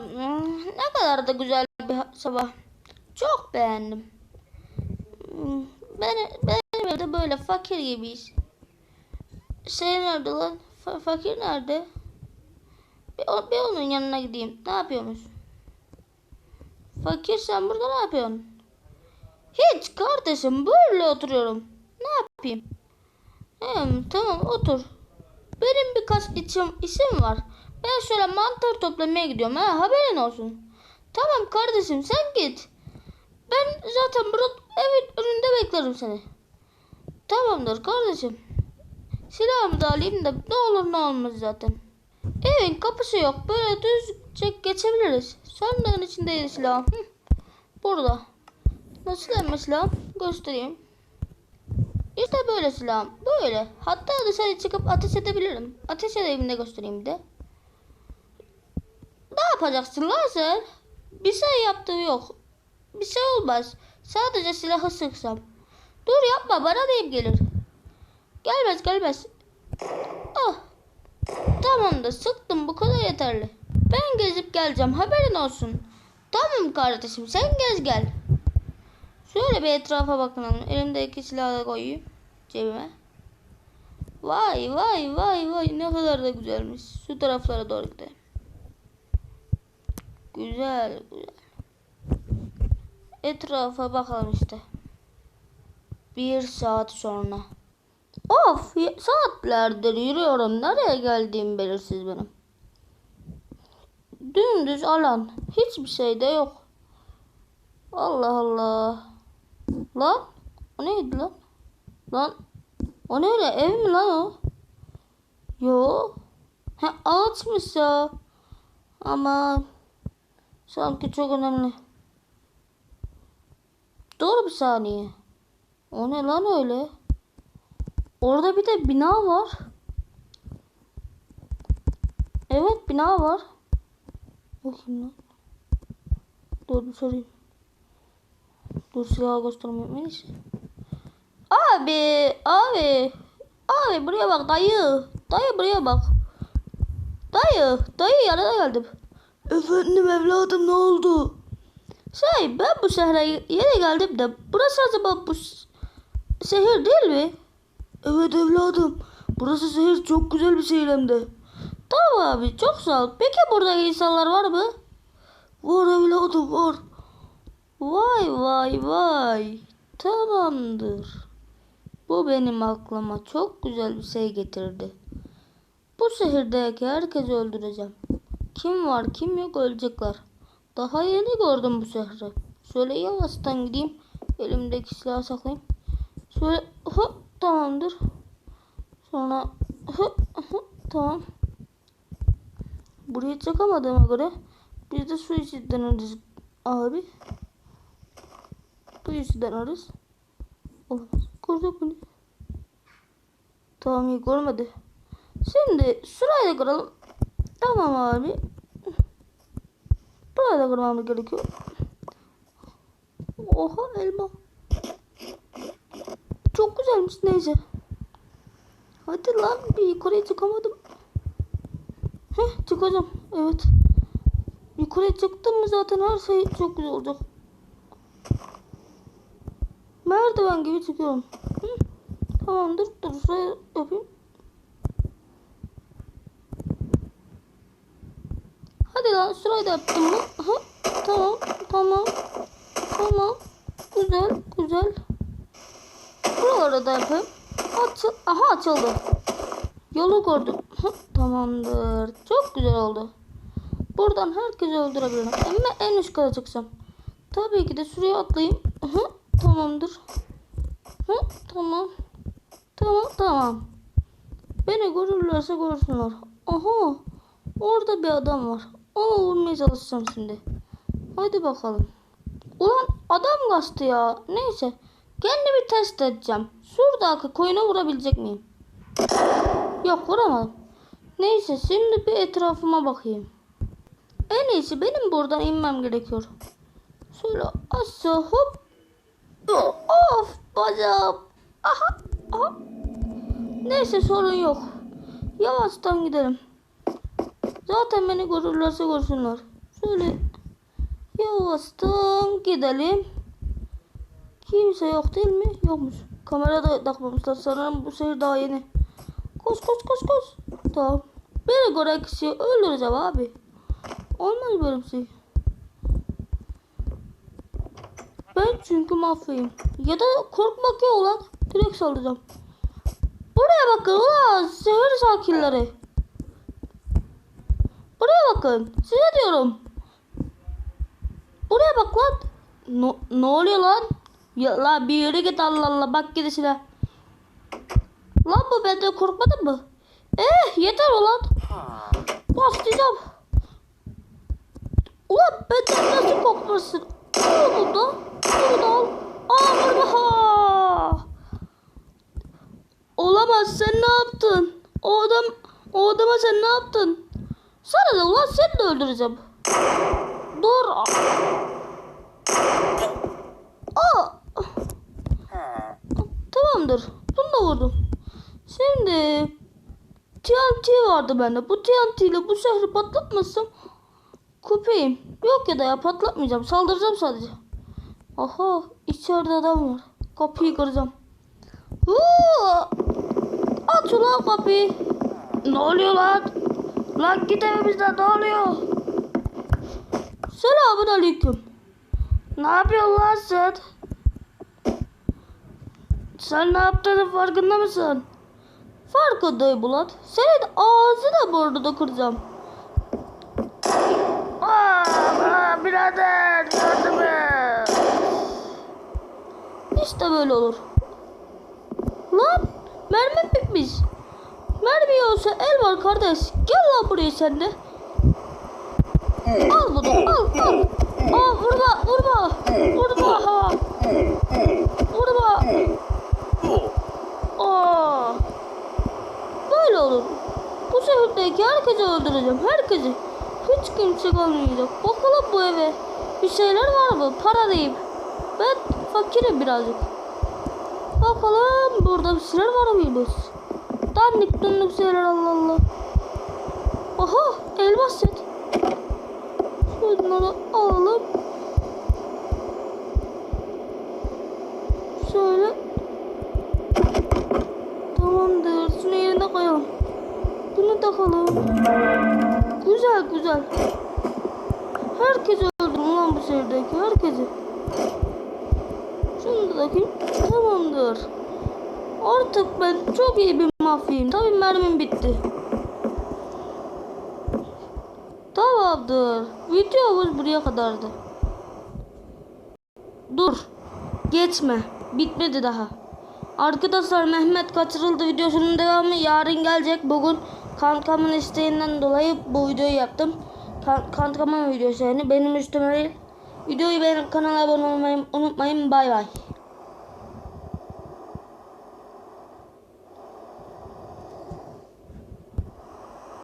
hmm, ne kadar da güzel bir sabah. Çok beğendim. Hmm, Ben, benim evde böyle fakir gibiyiz. Şey nerede lan? Fa- fakir nerede? Bir, bir onun yanına gideyim. Ne yapıyormuş? Fakir sen burada ne yapıyorsun? Hiç kardeşim böyle oturuyorum. Ne yapayım? Hem, tamam otur. Benim birkaç içim, işim var. Ben şöyle mantar toplamaya gidiyorum. Ha, haberin olsun. Tamam kardeşim sen git. Ben zaten burada evin önünde beklerim seni. Tamamdır kardeşim. Silahımı da alayım da ne olur ne olmaz zaten. Evin kapısı yok. Böyle düzce geçebiliriz. Sandığın içindeydi silahım. Hı. Burada. Nasıl emmi silahım? Göstereyim. İşte böyle silahım. Böyle. Hatta dışarı çıkıp ateş edebilirim. Ateş edeyim de göstereyim de. Ne yapacaksın lan sen? Bir şey yaptığı yok. Bir şey olmaz. Sadece silahı sıksam. Dur yapma bana deyip gelir. Gelmez gelmez. Ah. Tamam da sıktım bu kadar yeterli. Ben gezip geleceğim haberin olsun. Tamam kardeşim sen gez gel. Şöyle bir etrafa bakalım. Elimdeki silahı koyayım cebime. Vay vay vay vay ne kadar da güzelmiş. Şu taraflara doğru gidelim. Güzel güzel. Etrafa bakalım işte. Bir saat sonra. Of saatlerdir yürüyorum. Nereye geldiğim belirsiz benim. Dümdüz alan. Hiçbir şey de yok. Allah Allah. Lan o neydi lan? Lan o ne ev mi lan o? Yo. Ha ağaçmış ya. Ama sanki çok önemli. Dur bir saniye. O ne lan öyle? Orada bir de bina var. Evet bina var. Bakayım lan. Dur bir sorayım. Dur silahı göstermeyeyim neyse. Abi, abi. Abi buraya bak dayı. Dayı buraya bak. Dayı, dayı yanına geldim. Efendim evladım ne oldu? Şey ben bu şehre yeni geldim de burası acaba bu şehir değil mi? Evet evladım. Burası şehir çok güzel bir şehir hem de. Tamam abi çok sağ ol. Peki burada insanlar var mı? Var evladım var. Vay vay vay. Tamamdır. Bu benim aklıma çok güzel bir şey getirdi. Bu şehirdeki herkesi öldüreceğim. Kim var kim yok ölecekler. Daha yeni gördüm bu şehri. Şöyle yavaştan gideyim. Elimdeki silahı saklayayım. Şöyle hop tamamdır. Sonra hop hop tamam. Buraya çıkamadığıma göre biz de su içi deneriz abi. Bu işi deneriz. Olamaz. Gördük mü? Tamam iyi görmedi. Şimdi şurayı da kıralım. Tamam abi. Burayı da kırmamız gerekiyor. Oha elma. Çok güzelmiş neyse. Hadi lan bir yukarıya çıkamadım. Heh çıkacağım. Evet. Yukarıya çıktım mı zaten her şey çok güzel olacak. Merdiven gibi çıkıyorum. Hı. Tamamdır. Dur şuraya yapayım. Şurayı da yaptım mı? Aha, tamam. Tamam. Tamam. Güzel. Güzel. Buraları da yapayım. Açıl Aha açıldı. Yolu gördüm. Hı, Tamamdır. Çok güzel oldu. Buradan herkesi öldürebilirim. Ama en üst kata çıksam. Tabii ki de şuraya atlayayım. Hı, tamamdır. Hı, tamam. Tamam tamam. Beni görürlerse görsünler. Aha. Orada bir adam var. Onu vurmaya çalışacağım şimdi. Hadi bakalım. Ulan adam kaçtı ya. Neyse. Kendimi test edeceğim. Şuradaki koyuna vurabilecek miyim? Yok vuramadım. Neyse şimdi bir etrafıma bakayım. En iyisi benim buradan inmem gerekiyor. Şöyle aşağı hop. Of bacağım. Aha. Aha. Neyse sorun yok. Yavaştan gidelim. Zaten beni görürlerse görsünler. Şöyle yavaştan gidelim. Kimse yok değil mi? Yokmuş. Kamera da takmamışlar. Sanırım bu sefer daha yeni. Koş koş koş koş. Tamam. Beni gören kişiyi öldüreceğim abi. Olmaz böyle bir şey. Ben çünkü mafyayım. Ya da korkmak yok lan. Direkt saldıracağım. Buraya bakın ulan şehir sakinleri. Bakın. Size diyorum. Buraya bak lan. No, ne oluyor lan? Ya la bir yere git Allah Allah bak gidişine. Lan bu benden korkmadın mı? Eh yeter ulan. Başlayacağım. Ulan benden nasıl korkmasın? Bunu da. Bunu da. Aa vurma. Olamaz sen ne yaptın? O adam o adama sen ne yaptın? Sana da ulan seni de öldüreceğim. Dur. Aa. Tamamdır. Bunu da vurdum. Şimdi TNT vardı bende. Bu TNT ile bu şehri patlatmasam köpeğim. Yok ya da ya patlatmayacağım. Saldıracağım sadece. Aha içeride adam var. Kapıyı kıracağım. Huu! Aç ulan kapıyı. Ne oluyor lan? Lan git evimizden ne oluyor? Selamun aleyküm. Ne yapıyorsun lan sen? Sen ne yaptığının farkında mısın? Farkındayım ulan. Senin ağzını burnunu kıracağım. Aa, aa, birader yardım et. İşte böyle olur. Lan mermi bitmiş. Olsa el var kardeş. Gel lan buraya sen de. Al bunu al al. Aa vurma vurma. Vurma ha. Vurma. Aa. Böyle olur. Bu şehirdeki herkesi öldüreceğim. Herkesi. Hiç kimse kalmayacak. Bakalım bu eve. Bir şeyler var mı? Para değil. Ben fakirim birazcık. Bakalım burada bir şeyler var mıymış? Dandik dunluk şeyler Allah Allah. Aha elmas set. Şunları alalım. Şöyle. Tamamdır. Şunu yerine koyalım. Bunu takalım. Güzel güzel. Herkesi öldürdüm lan bu şehirdeki herkesi. Şunu da takayım. Tamamdır. Artık ben çok iyi bir mafyayım. Tabii mermim bitti. Tamamdır. Videomuz buraya kadardı. Dur. Geçme. Bitmedi daha. Arkadaşlar Mehmet kaçırıldı videosunun devamı yarın gelecek. Bugün kankamın isteğinden dolayı bu videoyu yaptım. Kan kankamın videosu yani benim üstüme değil. Videoyu beğenip kanala abone olmayı unutmayın. Bay bay.